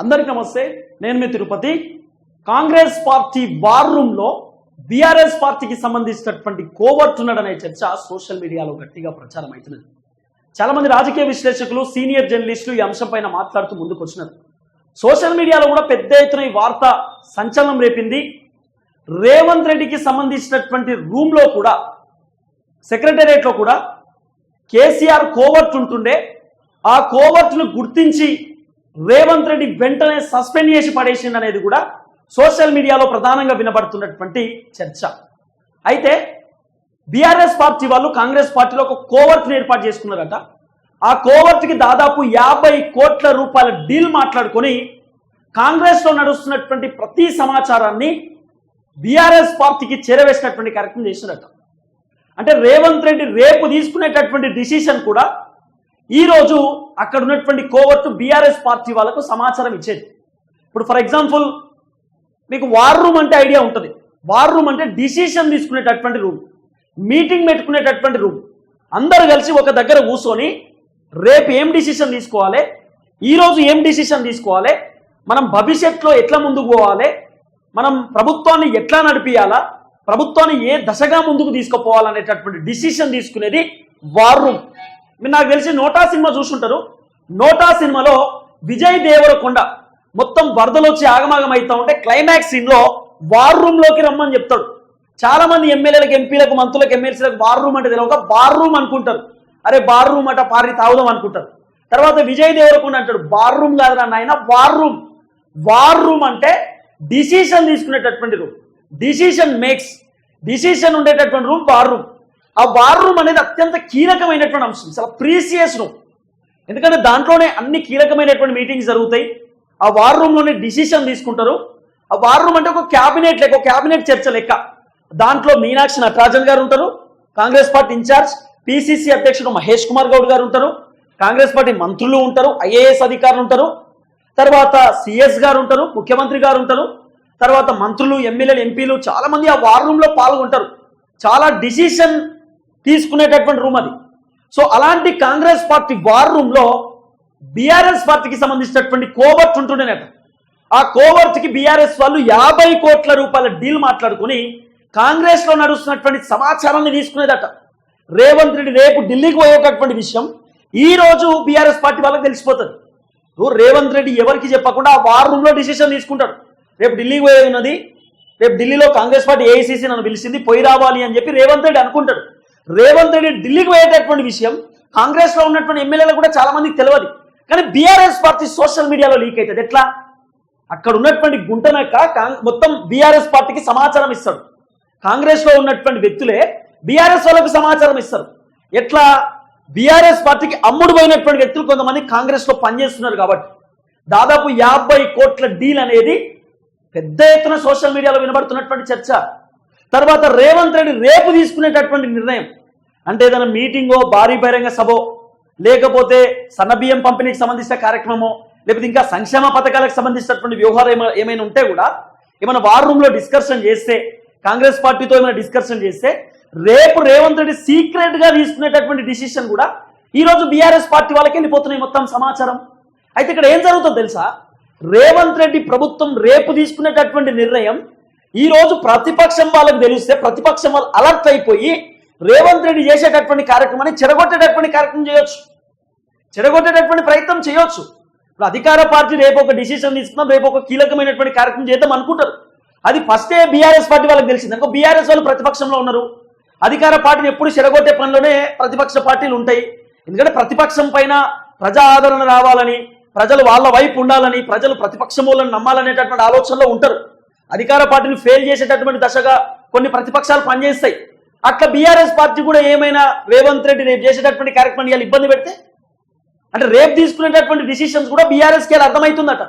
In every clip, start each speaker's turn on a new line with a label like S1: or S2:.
S1: అందరికీ నమస్తే. నేను మీ తిరుపతి. కాంగ్రెస్ పార్టీ వార్ రూమ్లో బీఆర్ఎస్ పార్టీకి సంబంధించినటువంటి కోవర్ట్ ఉన్నాడనే చర్చ సోషల్ మీడియాలో గట్టిగా ప్రచారం అవుతున్నది. చాలా మంది రాజకీయ విశ్లేషకులు సీనియర్ జర్నలిస్టులు ఈ అంశంపైన మాట్లాడుతూ ముందుకు వచ్చినారు సోషల్ మీడియాలో కూడా పెద్ద ఎత్తున ఈ వార్త సంచలనం రేపింది. రేవంత్ రెడ్డికి సంబంధించినటువంటి రూమ్లో కూడా సెక్రటేరియట్లో కూడా కేసీఆర్ కోవర్ట్ ఉంటుండే. ఆ కోవర్ట్ను గుర్తించి రేవంత్ రెడ్డి వెంటనే సస్పెండ్ చేసి పడేసింది అనేది కూడా సోషల్ మీడియాలో ప్రధానంగా వినబడుతున్నటువంటి చర్చ. అయితే బీఆర్ఎస్ పార్టీ వాళ్ళు కాంగ్రెస్ పార్టీలో ఒక కోవర్ట్ని ఏర్పాటు చేసుకున్నారట. ఆ కోవర్ట్కి దాదాపు యాభై కోట్ల రూపాయల డీల్ మాట్లాడుకొని కాంగ్రెస్లో నడుస్తున్నటువంటి ప్రతి సమాచారాన్ని బీఆర్ఎస్ పార్టీకి చేరవేసినటువంటి కార్యక్రమం చేసినట్టు అంటే రేవంత్ రెడ్డి రేపు తీసుకునేటటువంటి డిసిషన్ కూడా ఈరోజు అక్కడ ఉన్నటువంటి కోవర్ట్ బీఆర్ఎస్ పార్టీ వాళ్ళకు సమాచారం ఇచ్చేది. ఇప్పుడు ఫర్ ఎగ్జాంపుల్ మీకు వార్ రూమ్ అంటే ఐడియా ఉంటుంది. వార్ రూమ్ అంటే డిసిషన్ తీసుకునేటటువంటి రూమ్ మీటింగ్ పెట్టుకునేటటువంటి రూమ్ అందరు కలిసి ఒక దగ్గర కూర్చొని రేపు ఏం డిసిషన్ తీసుకోవాలి? ఈరోజు ఏం డిసిషన్ తీసుకోవాలి? మనం భవిష్యత్తులో ఎట్లా ముందుకు పోవాలి? మనం ప్రభుత్వాన్ని ఎట్లా నడిపియాలా? ప్రభుత్వాన్ని ఏ దశగా ముందుకు తీసుకుపోవాలనేటటువంటి డిసిషన్ తీసుకునేది వార్ రూమ్ మీరు నాకు తెలిసి నోటా సినిమా చూసుంటారు. నోటా సినిమాలో విజయ్ దేవరకొండ మొత్తం వరదలు వచ్చి ఆగమాగం అవుతా ఉంటే క్లైమాక్స్ సీన్లో వార్ రూమ్లోకి రమ్మని చెప్తాడు. చాలా మంది ఎమ్మెల్యేలకు ఎంపీలకు మంత్రులకు ఎమ్మెల్సీలకు వార్ రూమ్ అంటే తెలియక బార్ రూమ్ అనుకుంటారు. అరే బార్ రూమ్ అట పారి తాగుదాం అనుకుంటారు. తర్వాత విజయ్ దేవరకొండ అంటాడు బార్ రూమ్ కాదురా నాయన వార్ రూమ్ వార్ రూమ్ అంటే డిసిషన్ తీసుకునేటటువంటి రూమ్ డిసిషన్ మేక్స్ డిసిషన్ ఉండేటటువంటి రూమ్ వార్ రూమ్ ఆ వార్ రూమ్ అనేది అత్యంత కీలకమైనటువంటి అంశం. చాలా ప్రీసియస్ రూమ్ ఎందుకంటే దాంట్లోనే అన్ని కీలకమైనటువంటి మీటింగ్స్ జరుగుతాయి. ఆ వార్ రూమ్లోనే డిసిషన్ తీసుకుంటారు. ఆ వార్ రూమ్ అంటే ఒక క్యాబినెట్ లెక్క ఒక క్యాబినెట్ చర్చ లెక్క. దాంట్లో మీనాక్షి నటరాజన్ గారు ఉంటారు. కాంగ్రెస్ పార్టీ ఇన్ఛార్జ్ పిసిసి అధ్యక్షుడు మహేష్ కుమార్ గౌడ్ గారు ఉంటారు. కాంగ్రెస్ పార్టీ మంత్రులు ఉంటారు ఐఏఎస్ అధికారులు ఉంటారు. తర్వాత సిఎస్ గారు ఉంటారు ముఖ్యమంత్రి గారు ఉంటారు. తర్వాత మంత్రులు ఎమ్మెల్యేలు ఎంపీలు చాలామంది ఆ వార్ రూమ్లో పాల్గొంటారు. చాలా డిసిషన్ తీసుకునేటటువంటి రూమ్ అది. సో అలాంటి కాంగ్రెస్ పార్టీ వార్ రూమ్లో బీఆర్ఎస్ పార్టీకి సంబంధించినటువంటి కోవర్ట్ ఉంటుండేనట ఆ కోవర్ట్కి బీఆర్ఎస్ వాళ్ళు యాభై కోట్ల రూపాయల డీల్ మాట్లాడుకుని కాంగ్రెస్లో నడుస్తున్నటువంటి సమాచారాన్ని తీసుకునేదట. రేవంత్ రెడ్డి రేపు ఢిల్లీకి పోయేటటువంటి విషయం ఈ రోజు బీఆర్ఎస్ పార్టీ వాళ్ళకి తెలిసిపోతుంది. రేవంత్ రెడ్డి ఎవరికి చెప్పకుండా ఆ వార్ రూమ్లో డిసిషన్ తీసుకుంటాడు. రేపు ఢిల్లీకి పోయే ఉన్నది రేపు ఢిల్లీలో కాంగ్రెస్ పార్టీ ఏఐసీసీ నన్ను పిలిచింది పోయి రావాలి అని చెప్పి రేవంత్ రెడ్డి అనుకుంటాడు. రేవంత్ రెడ్డి ఢిల్లీకి పోయేటటువంటి విషయం కాంగ్రెస్లో ఉన్నటువంటి ఎమ్మెల్యేలు కూడా చాలా మందికి తెలియదు కానీ బీఆర్ఎస్ పార్టీ సోషల్ మీడియాలో లీక్ అవుతుంది. ఎట్లా? అక్కడ ఉన్నటువంటి గుంటనక్క మొత్తం బీఆర్ఎస్ పార్టీకి సమాచారం ఇస్తాడు. కాంగ్రెస్లో ఉన్నటువంటి వ్యక్తులే బీఆర్ఎస్ వాళ్ళకు సమాచారం ఇస్తారు. ఎట్లా? బీఆర్ఎస్ పార్టీకి అమ్ముడు పోయినటువంటి వ్యక్తులు కొంతమంది కాంగ్రెస్లో పనిచేస్తున్నారు కాబట్టి. దాదాపు యాభై కోట్ల డీల్ అనేది పెద్ద ఎత్తున సోషల్ మీడియాలో వినబడుతున్నటువంటి చర్చ. తర్వాత రేవంత్ రెడ్డి రేపు తీసుకునేటటువంటి నిర్ణయం. అంటే ఏదైనా మీటింగో భారీ బహిరంగ సభో లేకపోతే సన్నబియ్యం పంపిణీకి సంబంధించిన కార్యక్రమమో లేకపోతే ఇంకా సంక్షేమ పథకాలకు సంబంధించినటువంటి వ్యవహారం ఏమైనా ఉంటే కూడా ఏమైనా వార్ రూమ్లో డిస్కషన్ చేస్తే కాంగ్రెస్ పార్టీతో ఏమైనా డిస్కషన్ చేస్తే రేపు రేవంత్ రెడ్డి సీక్రెట్గా తీసుకునేటటువంటి డిసిషన్ కూడా ఈరోజు బీఆర్ఎస్ పార్టీ వాళ్ళకి వెళ్ళిపోతున్నాయి మొత్తం సమాచారం. అయితే ఇక్కడ ఏం జరుగుతుందో తెలుసా? రేవంత్ రెడ్డి ప్రభుత్వం రేపు తీసుకునేటటువంటి నిర్ణయం ఈరోజు ప్రతిపక్షం వాళ్ళకి తెలిస్తే ప్రతిపక్షం వాళ్ళు అలర్ట్ అయిపోయి రేవంత్ రెడ్డి చేసేటటువంటి కార్యక్రమాన్ని చెడగొట్టేటటువంటి కార్యక్రమం చేయొచ్చు. చెడగొట్టేటటువంటి ప్రయత్నం చేయొచ్చు. ఇప్పుడు అధికార పార్టీ రేపు ఒక డిసిషన్ తీసుకున్నాం రేపు ఒక కీలకమైనటువంటి కార్యక్రమం చేద్దాం అనుకుంటారు. అది ఫస్టే బీఆర్ఎస్ పార్టీ వాళ్ళకి తెలిసింది అనుకో బీఆర్ఎస్ వాళ్ళు ప్రతిపక్షంలో ఉన్నారు. అధికార పార్టీని ఎప్పుడు చెడగొట్టే పనిలోనే ప్రతిపక్ష పార్టీలు ఉంటాయి. ఎందుకంటే ప్రతిపక్షం పైన ప్రజా ఆదరణ రావాలని ప్రజలు వాళ్ళ వైపు ఉండాలని ప్రజలు ప్రతిపక్షములను నమ్మాలనేటటువంటి ఆలోచనలో ఉంటారు. అధికార పార్టీని ఫెయిల్ చేసేటటువంటి దశగా కొన్ని ప్రతిపక్షాలు పనిచేస్తాయి. అట్లా బీఆర్ఎస్ పార్టీ కూడా ఏమైనా రేవంత్ రెడ్డి రేపు చేసేటటువంటి కార్యక్రమం ఇవాళ ఇబ్బంది పెడితే? అంటే రేపు తీసుకునేటటువంటి డిసిషన్స్ కూడా బీఆర్ఎస్కి అర్థమవుతుందట.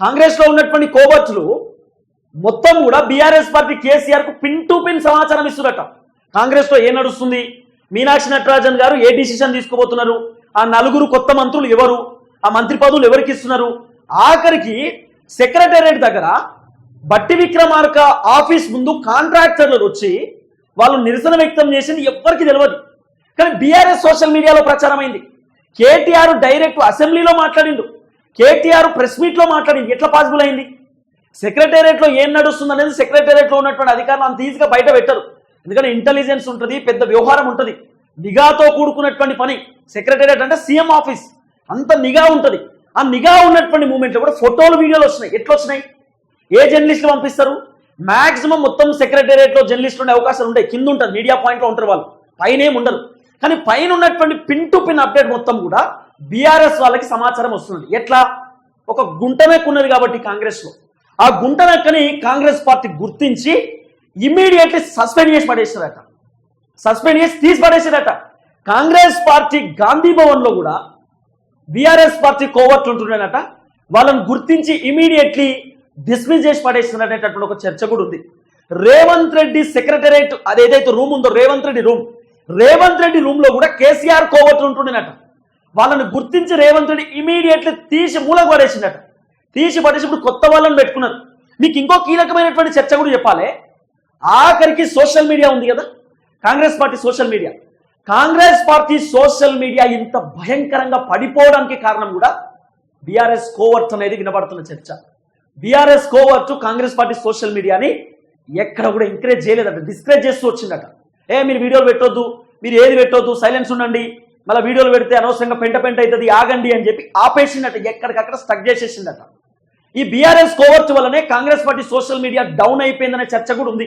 S1: కాంగ్రెస్లో ఉన్నటువంటి కోబర్చులు మొత్తం కూడా బీఆర్ఎస్ పార్టీ కేసీఆర్కు పిన్ టు పిన్ సమాచారం ఇస్తుందట. కాంగ్రెస్లో ఏం ఏ నడుస్తుంది? మీనాక్షి నటరాజన్ గారు ఏ డిసిషన్ తీసుకోబోతున్నారు ఆ నలుగురు కొత్త మంత్రులు ఎవరు? ఆ మంత్రి పదవులు ఎవరికి ఇస్తున్నారు? ఆఖరికి సెక్రటేరియట్ దగ్గర బట్టి విక్రమార్క ఆఫీస్ ముందు కాంట్రాక్టర్లు వచ్చి వాళ్ళు నిరసన వ్యక్తం చేసింది ఎవ్వరికి తెలియదు కానీ బీఆర్ఎస్ సోషల్ మీడియాలో ప్రచారమైంది. కేటీఆర్ డైరెక్ట్ అసెంబ్లీలో మాట్లాడిండు. కేటీఆర్ ప్రెస్ మీట్లో మాట్లాడింది. ఎట్లా పాసిబుల్ అయింది? సెక్రటేరియట్లో ఏం నడుస్తుంది అనేది సెక్రటేరియట్లో ఉన్నటువంటి అధికారులు అంత ఈజీగా బయట పెట్టరు. ఎందుకంటే ఇంటెలిజెన్స్ ఉంటుంది పెద్ద వ్యవహారం ఉంటుంది. నిఘాతో కూడుకున్నటువంటి పని సెక్రటేరియట్ అంటే సీఎం ఆఫీస్. అంత నిఘా ఉంటుంది. ఆ నిఘా ఉన్నటువంటి మూమెంట్లో కూడా ఫోటోలు వీడియోలు వస్తున్నాయి. ఎట్లా వచ్చినాయి ఏ జర్నలిస్టులు పంపిస్తారు? మాక్సిమం మొత్తం సెక్రటేరియట్లో జర్నలిస్టులు ఉండే అవకాశాలు ఉంటాయి. కింద ఉంటుంది మీడియా పాయింట్లో ఉంటారు వాళ్ళు. పైన ఉండరు. కానీ పైన ఉన్నటువంటి పిన్ టు పిన్ అప్డేట్ మొత్తం కూడా బీఆర్ఎస్ వాళ్ళకి సమాచారం వస్తుంది. ఎట్లా? ఒక గుంటనెక్కున్నది కాబట్టి కాంగ్రెస్లో. ఆ గుంటనక్కని కాంగ్రెస్ పార్టీ గుర్తించి ఇమీడియట్లీ సస్పెండ్ చేసి పడేసారట సస్పెండ్ చేసి తీసి పడేసారట కాంగ్రెస్ పార్టీ గాంధీ భవన్లో కూడా బీఆర్ఎస్ పార్టీ కోవర్ట్లు ఉంటున్నాడట వాళ్ళని గుర్తించి ఇమీడియట్లీ డిస్మిస్ చేసి పడేస్తున్నటువంటి ఒక చర్చ కూడా ఉంది. రేవంత్ రెడ్డి సెక్రటరేట్ అదేదైతే రూమ్ ఉందో రేవంత్ రెడ్డి రూమ్ రేవంత్ రెడ్డి రూమ్లో కూడా కేసీఆర్ కోవట్లు ఉంటుండేనట. వాళ్ళని గుర్తించి రేవంత్ రెడ్డి ఇమీడియట్లీ తీసి మూలకు పడేసిందట తీసి పడేసి ఇప్పుడు కొత్త వాళ్ళని పెట్టుకున్నారు. మీకు ఇంకో కీలకమైనటువంటి చర్చ కూడా చెప్పాలి. ఆఖరికి సోషల్ మీడియా ఉంది కదా. Congress party social media. Congress party social media ఇంత భయంకరంగా పడిపోవడానికి కారణం కూడా బీఆర్ఎస్ కోవర్ట్ అనేది వినబడుతున్న చర్చ. BRS covert Congress party social మీడియాని ఎక్కడ కూడా ఎంకరేజ్ చేయలేదట డిస్కరేజ్ చేస్తూ వచ్చిందట. ఏ మీరు వీడియోలు పెట్టొద్దు మీరు ఏది పెట్టొద్దు సైలెన్స్ ఉండండి మళ్ళీ వీడియోలు పెడితే అనవసరంగా పెంట పెంట అవుతుంది ఆగండి అని చెప్పి ఆపేసిందట ఎక్కడికక్కడ స్టక్ చేసేసిందట. ఈ బీఆర్ఎస్ కోవర్ట్ వల్లనే Congress party social media down అయిపోయిందనే చర్చ కూడా ఉంది.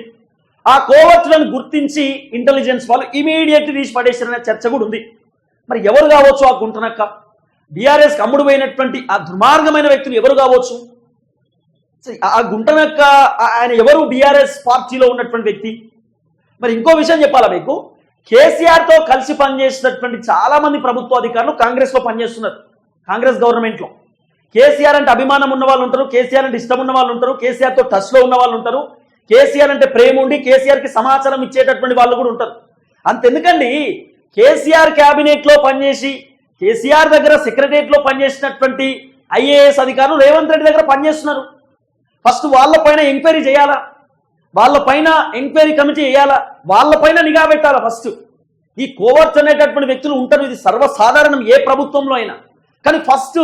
S1: ఆ కోవర్ట్లను గుర్తించి ఇంటెలిజెన్స్ వాళ్ళు ఇమీడియట్ తీసి పడేసారనే చర్చ కూడా ఉంది. మరి ఎవరు కావచ్చు ఆ గుంటనక్క? బీఆర్ఎస్ అమ్ముడు పోయినటువంటి ఆ దుర్మార్గమైన వ్యక్తులు ఎవరు కావచ్చు? ఆ గుంటనక్క ఆయన ఎవరు? బీఆర్ఎస్ పార్టీలో ఉన్నటువంటి వ్యక్తి. మరి ఇంకో విషయం చెప్పాలా మీకు? కేసీఆర్తో కలిసి పనిచేసినటువంటి చాలా మంది ప్రభుత్వ అధికారులు కాంగ్రెస్లో పనిచేస్తున్నారు కాంగ్రెస్ గవర్నమెంట్లో. కేసీఆర్ అంటే అభిమానం ఉన్న వాళ్ళు ఉంటారు కేసీఆర్ అంటే ఇష్టం ఉన్న వాళ్ళు ఉంటారు కేసీఆర్తో టచ్లో ఉన్న వాళ్ళు ఉంటారు కేసీఆర్ అంటే ప్రేమ ఉండి కేసీఆర్కి సమాచారం ఇచ్చేటటువంటి వాళ్ళు కూడా ఉంటారు. అంతెందుకండి కేసీఆర్ క్యాబినెట్లో పనిచేసి కేసీఆర్ దగ్గర సెక్రటరియట్లో పనిచేసినటువంటి ఐఏఎస్ అధికారులు రేవంత్ రెడ్డి దగ్గర పనిచేస్తున్నారు. ఫస్ట్ వాళ్ళ పైన ఎంక్వైరీ చేయాలా? వాళ్ళ పైన ఎంక్వైరీ కమిటీ వేయాలా? వాళ్ళ పైన నిఘా పెట్టాలా ఫస్ట్? ఈ కోవర్ట్స్ అనేటటువంటి వ్యక్తులు ఉంటారు ఇది సర్వసాధారణం ఏ ప్రభుత్వంలో అయినా. కానీ ఫస్ట్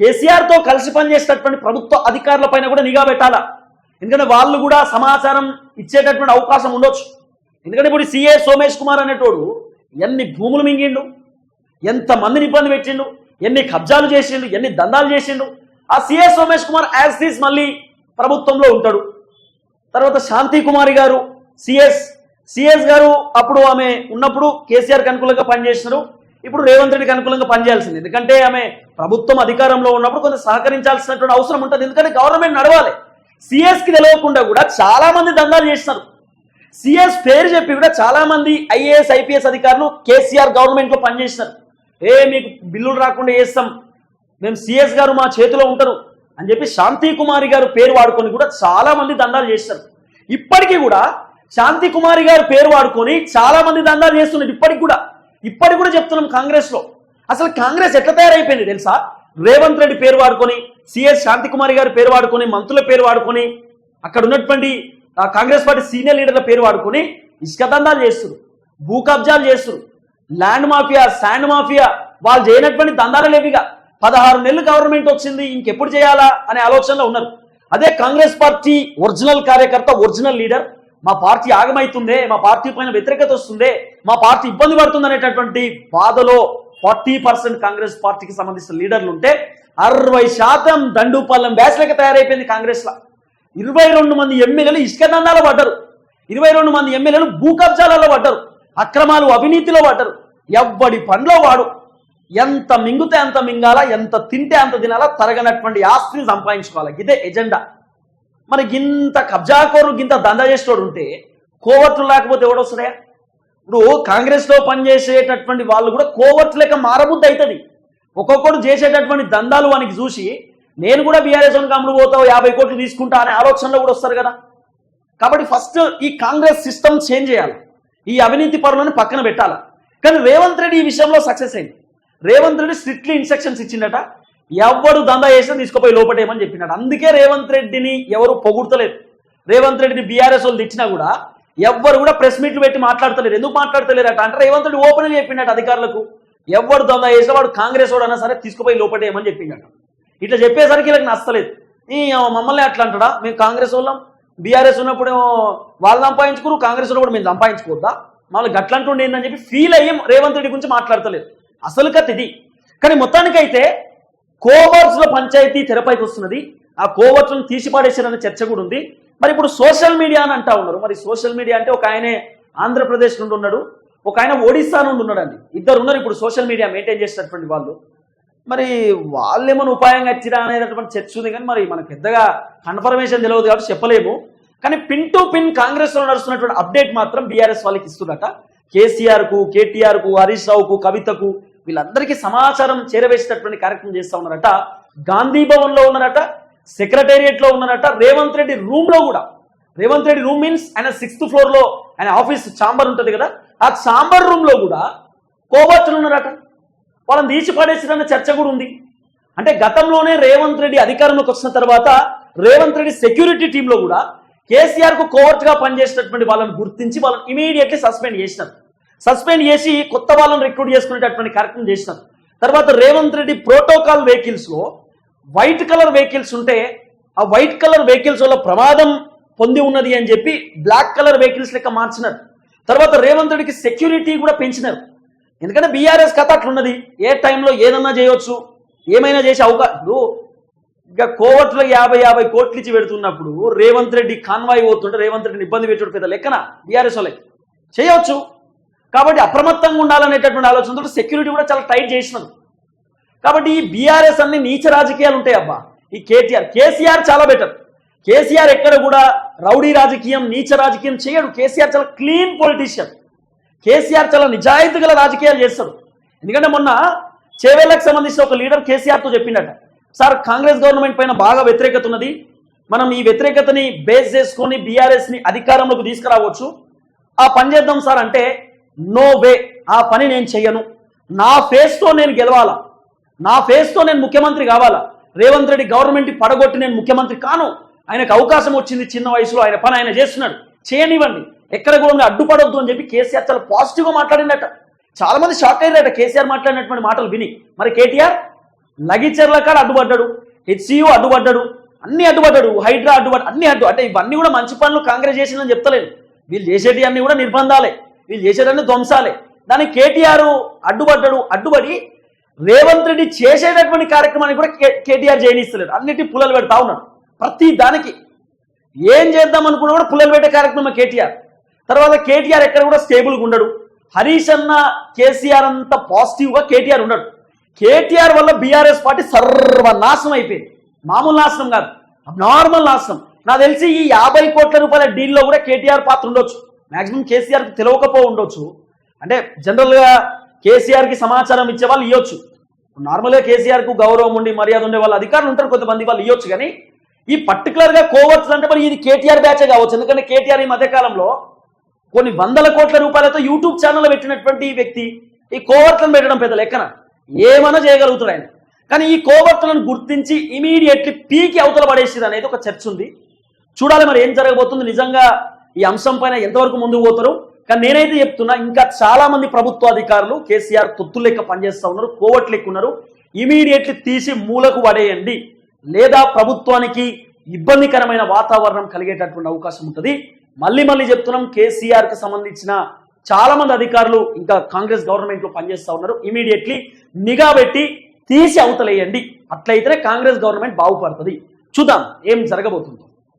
S1: కేసీఆర్తో కలిసి పనిచేసేటటువంటి ప్రభుత్వ అధికారుల పైన కూడా నిఘా పెట్టాలా? ఎందుకంటే వాళ్ళు కూడా సమాచారం ఇచ్చేటటువంటి అవకాశం ఉండొచ్చు. ఎందుకంటే ఇప్పుడు సిఏ సోమేష్ కుమార్ అనేటోడు ఎన్ని భూములు మింగిండు ఎంత మందిని ఇబ్బంది పెట్టిండు ఎన్ని కబ్జాలు చేసిండు ఎన్ని దందాలు చేసిండు. ఆ సిఏ సోమేష్ కుమార్ యాజ్ తీస్ మళ్ళీ ప్రభుత్వంలో ఉంటాడు. తర్వాత శాంతి కుమారి గారు సిఎస్ సిఎస్ గారు అప్పుడు ఆమె ఉన్నప్పుడు కేసీఆర్కి అనుకూలంగా పనిచేసినారు. ఇప్పుడు రేవంత్ రెడ్డికి అనుకూలంగా పనిచేయాల్సింది. ఎందుకంటే ఆమె ప్రభుత్వం అధికారంలో ఉన్నప్పుడు కొంత సహకరించాల్సినటువంటి అవసరం ఉంటుంది. ఎందుకంటే గవర్నమెంట్ నడవాలి. సిఎస్కి తెలియకుండా కూడా చాలామంది దందాలు చేస్తున్నారు సిఎస్ పేరు చెప్పి కూడా చాలామంది ఐఏఎస్ ఐపీఎస్ అధికారులు కేసీఆర్ గవర్నమెంట్లో పనిచేసినారు. ఏ మీకు బిల్లులు రాకుండా చేస్తాం. మేము సిఎస్ గారు మా చేతిలో ఉంటారు. అని చెప్పి శాంతి కుమారి గారు పేరు వాడుకొని కూడా చాలా మంది దందాలు చేస్తారు. ఇప్పటికీ కూడా శాంతి కుమారి గారు పేరు వాడుకొని చాలా మంది దందాలు చేస్తున్నారు ఇప్పటికి కూడా. ఇప్పటికి కూడా చెప్తున్నాం కాంగ్రెస్లో అసలు కాంగ్రెస్ ఎట్లా తయారైపోయింది తెలుసా? రేవంత్ రెడ్డి పేరు వాడుకొని సిఎస్ శాంతి కుమారి గారి పేరు వాడుకొని మంత్రుల పేరు వాడుకొని అక్కడ ఉన్నటువంటి ఆ కాంగ్రెస్ పార్టీ సీనియర్ లీడర్ల పేరు వాడుకొని ఇసుక దందాలు చేస్తారు భూ కబ్జాలు చేస్తారు ల్యాండ్ మాఫియా శాండ్ మాఫియా వాళ్ళు చేయనటువంటి దందాలు లేవిగా పదహారు నెలలు గవర్నమెంట్ వచ్చింది ఇంకెప్పుడు చేయాలా అనే ఆలోచనలో ఉన్నారు. అదే కాంగ్రెస్ పార్టీ ఒరిజినల్ కార్యకర్త ఒరిజినల్ లీడర్ మా పార్టీ ఆగమైతుందే మా పార్టీ పైన వ్యతిరేకత వస్తుందే మా పార్టీ ఇబ్బంది పడుతుంది అనేటటువంటి బాధలో ఫార్టీ పర్సెంట్ కాంగ్రెస్ పార్టీకి సంబంధించిన లీడర్లు ఉంటే అరవై శాతం దండుపాలెం బ్యాచ్లకి తయారైపోయింది కాంగ్రెస్లో ఇరవై రెండు మంది ఎమ్మెల్యేలు ఇసుక దండాలు పడ్డరు. ఇరవై రెండు మంది ఎమ్మెల్యేలు భూ కబ్జాలలో పడ్డారు. అక్రమాలు అవినీతిలో పడ్డరు. ఎవ్వడి పనిలో వాడు. ఎంత మింగితే అంత మింగాలా ఎంత తింటే అంత తినాలా తరగనటువంటి ఆస్తిని సంపాదించుకోవాలి. ఇదే ఎజెండా. మరి ఇంత కబ్జాకోరు గింత దందా చేసేవాడు ఉంటే కోవట్లు లేకపోతే ఎవడొస్తున్నాయా ఇప్పుడు కాంగ్రెస్లో పనిచేసేటటువంటి వాళ్ళు కూడా కోవర్టు లెక్క మారబుద్ధి అవుతుంది ఒక్కొక్కడు చేసేటటువంటి దందాలు వానికి చూసి నేను కూడా బీఆర్ఎస్ వన్ పోతావు యాభై కోట్లు తీసుకుంటా అనే ఆలోచనలో కూడా వస్తారు కదా. కాబట్టి ఫస్ట్ ఈ కాంగ్రెస్ సిస్టమ్ చేంజ్ చేయాలి. ఈ అవినీతి పరులను పక్కన పెట్టాలి. కానీ రేవంత్ రెడ్డి ఈ విషయంలో సక్సెస్ అయింది. రేవంత్ రెడ్డి స్ట్రిక్ట్లీ ఇన్స్ట్రక్షన్స్ ఇచ్చిండట. ఎవడు దందా చేసినా తీసుకుపోయి లోపటేయమని చెప్పినాడు. అందుకే రేవంత్ రెడ్డిని ఎవరు పొగుడతలేరు. రేవంత్ రెడ్డిని బీఆర్ఎస్ వాళ్ళు తెచ్చినా కూడా ఎవ్వరు కూడా ప్రెస్ మీట్లు పెట్టి మాట్లాడతలేరు. ఎందుకు మాట్లాడతలేరట అంటే రేవంత్ రెడ్డి ఓపెన్ చెప్పిండట అధికారులకు. ఎవడు దొంగ చేసినా వాడు కాంగ్రెస్ వాడు అన్నా సరే తీసుకుపోయి లోపటేయమని చెప్పిండట. ఇట్లా చెప్పేసరికి వీళ్ళకి నచ్చలేదు. ఈ మమ్మల్ని అట్లా అంటాడా? మేము కాంగ్రెస్ వాళ్ళం. బీఆర్ఎస్ ఉన్నప్పుడు ఏమో వాళ్ళు సంపాదించుకోరు కాంగ్రెస్ ఉన్నప్పుడు మేము సంపాదించుకోవద్దా? మమ్మల్ని గట్లంటుండే ఏందని చెప్పి ఫీల్ అయ్యి రేవంత్ రెడ్డి గురించి మాట్లాడతలేదు. అసలు కథ ఇది. కానీ మొత్తానికైతే కోవర్స్ల పంచాయతీ తెరపైకి వస్తున్నది. ఆ కోవర్ట్లను తీసిపాడేశారనే చర్చ కూడా ఉంది. మరి ఇప్పుడు సోషల్ మీడియా అని అంటా ఉన్నారు. మరి సోషల్ మీడియా అంటే ఒక ఆయనే ఆంధ్రప్రదేశ్ నుండి ఉన్నాడు. ఒక ఆయన ఒడిస్సా నుండి ఉన్నాడండి. ఇద్దరు ఉన్నారు ఇప్పుడు సోషల్ మీడియా మెయింటైన్ చేసినటువంటి వాళ్ళు. మరి వాళ్ళు ఏమైనా ఉపాయంగా వచ్చిరా అనేటటువంటి చర్చ ఉంది కానీ మరి మనకు పెద్దగా కన్ఫర్మేషన్ తెలియదు కాబట్టి చెప్పలేము. కానీ పిన్ టు పిన్ కాంగ్రెస్లో నడుస్తున్నటువంటి అప్డేట్ మాత్రం బీఆర్ఎస్ వాళ్ళకి ఇస్తున్నట కేసీఆర్కు కేటీఆర్కు హరీష్ రావుకు కవితకు వీళ్ళందరికీ సమాచారం చేరవేసేటటువంటి కార్యక్రమం చేస్తూ ఉన్నారట. గాంధీ భవన్లో ఉన్నారట సెక్రటేరియట్లో ఉన్నారట రేవంత్ రెడ్డి రూమ్లో కూడా. రేవంత్ రెడ్డి రూమ్ మీన్స్ ఆయన సిక్స్త్ ఫ్లోర్లో ఆయన ఆఫీస్ చాంబర్ ఉంటుంది కదా ఆ చాంబర్ రూమ్లో కూడా కోవర్తులు ఉన్నారట. వాళ్ళని తీసి పడేసిరన్న చర్చ కూడా ఉంది. అంటే గతంలోనే రేవంత్ రెడ్డి అధికారంలోకి వచ్చిన తర్వాత రేవంత్ రెడ్డి సెక్యూరిటీ టీంలో కూడా కేసీఆర్కు పనిచేసినటువంటి వాళ్ళని గుర్తించి వాళ్ళని ఇమీడియట్లీ సస్పెండ్ చేసినారు. సస్పెండ్ చేసి కొత్త వాళ్ళని రిక్రూట్ చేసుకునేటటువంటి కార్యక్రమం చేసినారు. తర్వాత రేవంత్ రెడ్డి ప్రోటోకాల్ వెహికల్స్లో వైట్ కలర్ వెహికల్స్ ఉంటే ఆ వైట్ కలర్ వెహికల్స్ వల్ల ప్రమాదం పొంది ఉన్నది అని చెప్పి బ్లాక్ కలర్ వెహికల్స్ లెక్క మార్చినారు. తర్వాత రేవంత్ రెడ్డికి సెక్యూరిటీ కూడా పెంచినారు. ఎందుకంటే బీఆర్ఎస్ కథ అట్లున్నది. ఏ టైంలో ఏదన్నా చేయొచ్చు. ఏమైనా చేసే అవకాశం ఇక కోవట్లో యాభై యాభై కోట్లు ఇచ్చి పెడుతున్నప్పుడు రేవంత్ రెడ్డి కాన్వాయ్ పోతుంటే రేవంత్ రెడ్డిని ఇబ్బంది పెట్టడం పెద్ద లెక్కన బీఆర్ఎస్ వాళ్ళకి. చేయవచ్చు కాబట్టి అప్రమత్తంగా ఉండాలనేటటువంటి ఆలోచనతో సెక్యూరిటీ కూడా చాలా టైట్ చేసినారు కాబట్టి ఈ బీఆర్ఎస్ అన్ని నీచ రాజకీయాలు ఉంటాయి అబ్బా. ఈ కేటీఆర్ కేసీఆర్ చాలా బెటర్ కేసీఆర్ ఎక్కడ కూడా రౌడీ రాజకీయం నీచ రాజకీయం చేయడు. కేసీఆర్ చాలా క్లీన్ పొలిటీషియన్ కేసీఆర్ చాలా నిజాయితీ గల రాజకీయాలు చేస్తాడు. ఎందుకంటే మొన్న చేవేళ్ళకు సంబంధించిన ఒక లీడర్ కేసీఆర్తో చెప్పిండట సార్ కాంగ్రెస్ గవర్నమెంట్ పైన బాగా వ్యతిరేకత ఉన్నది. మనం ఈ వ్యతిరేకతని బేస్ చేసుకొని బీఆర్ఎస్ని అధికారంలోకి తీసుకురావచ్చు. ఆ పని చేద్దాం సార్ అంటే నో వే ఆ పని నేను చెయ్యను. నా ఫేస్తో నేను గెలవాలా? నా ఫేస్తో నేను ముఖ్యమంత్రి కావాలా? రేవంత్ రెడ్డి గవర్నమెంట్ పడగొట్టి నేను ముఖ్యమంత్రి కాను? ఆయనకు అవకాశం వచ్చింది చిన్న వయసులో. ఆయన పని ఆయన చేస్తున్నాడు. చేయనివ్వండి. ఎక్కడ కూడా అడ్డుపడొద్దు అని చెప్పి కేసీఆర్ చాలా పాజిటివ్గా మాట్లాడిందట. చాలా మంది షాక్ అయ్యారట కేసీఆర్ మాట్లాడినటువంటి మాటలు విని. మరి కేటీఆర్? లగిచర్ల కాడ అడ్డుపడ్డాడు. హెచ్సియు అడ్డుపడ్డాడు. అన్ని అడ్డుపడ్డాడు. హైడ్రా అడ్డుపడ్డ అన్ని అడ్డు అంటే ఇవన్నీ కూడా మంచి పనులు కాంగ్రెస్ చేసిందని చెప్తలేదు. వీళ్ళు చేసేటి అన్ని కూడా నిర్బంధాలే. వీళ్ళు చేసేటన్ని ధ్వంసాలే. దానికి కేటీఆర్ అడ్డుపడ్డాడు. అడ్డుపడి రేవంత్ రెడ్డి చేసేటటువంటి కార్యక్రమాన్ని కూడా కే- కేటీఆర్ చేయనిస్తలేడు అన్నిటి పుల్లలు పెడతా ఉన్నాడు. ప్రతి దానికి ఏం చేద్దాం అనుకున్నా కూడా పుల్లలు పెట్టే కార్యక్రమం కేటీఆర్. తర్వాత కేటీఆర్ ఎక్కడ కూడా స్టేబుల్గా ఉండడు. హరీష్ అన్న కేసీఆర్ అంత పాజిటివ్గా కేటీఆర్ ఉండడు. కేటీఆర్ వల్ల బీఆర్ఎస్ పార్టీ సర్వనాశనం అయిపోయింది. మామూలు నాశనం కాదు. నార్మల్ నాశనం. నాకు తెలిసి ఈ యాభై కోట్ల రూపాయల డీల్లో కూడా కేటీఆర్ పాత్ర ఉండొచ్చు. మాక్సిమం కేసీఆర్కి తెలియకపో ఉండొచ్చు. అంటే జనరల్గా కేసీఆర్కి సమాచారం ఇచ్చే వాళ్ళు ఇవ్వచ్చు నార్మల్గా కేసీఆర్కు గౌరవం ఉండి మర్యాద ఉండే వాళ్ళ అధికారులు ఉంటారు కొంతమంది వాళ్ళు ఇవ్వచ్చు కానీ ఈ పర్టికులర్గా కోవర్ట్స్ అంటే మరి ఇది కేటీఆర్ బ్యాచే కావచ్చు. ఎందుకంటే కేటీఆర్ ఈ మధ్యకాలంలో కొన్ని వందల కోట్ల రూపాయలతో యూట్యూబ్ ఛానల్ పెట్టినటువంటి ఈ వ్యక్తి ఈ కోవర్తలను పెట్టడం పెద్ద లెక్కన. ఏమైనా చేయగలుగుతాడు ఆయన. కానీ ఈ కోవర్తలను గుర్తించి ఇమీడియట్లీ పీకి అవతల పడేసింది అనేది ఒక చర్చ ఉంది. చూడాలి మరి ఏం జరగబోతుంది. నిజంగా ఈ అంశం పైన ఎంతవరకు ముందుకు పోతారు? కానీ నేనైతే చెప్తున్నా ఇంకా చాలా మంది ప్రభుత్వ అధికారులు కేసీఆర్ తొత్తు లెక్క పనిచేస్తూ ఉన్నారు కోవట్ లెక్క ఉన్నారు ఇమీడియట్లీ తీసి మూలకు పడేయండి. లేదా ప్రభుత్వానికి ఇబ్బందికరమైన వాతావరణం కలిగేటటువంటి అవకాశం ఉంటుంది. మళ్ళీ మళ్ళీ చెప్తున్నాం కేసీఆర్కి సంబంధించిన చాలా మంది అధికారులు ఇంకా కాంగ్రెస్ గవర్నమెంట్లో పనిచేస్తూ ఉన్నారు. ఇమీడియట్లీ నిఘా పెట్టి తీసి అవతలేయండి. అట్లయితేనే కాంగ్రెస్ గవర్నమెంట్ బాగుపడుతుంది. చూద్దాం ఏం జరగబోతుందో.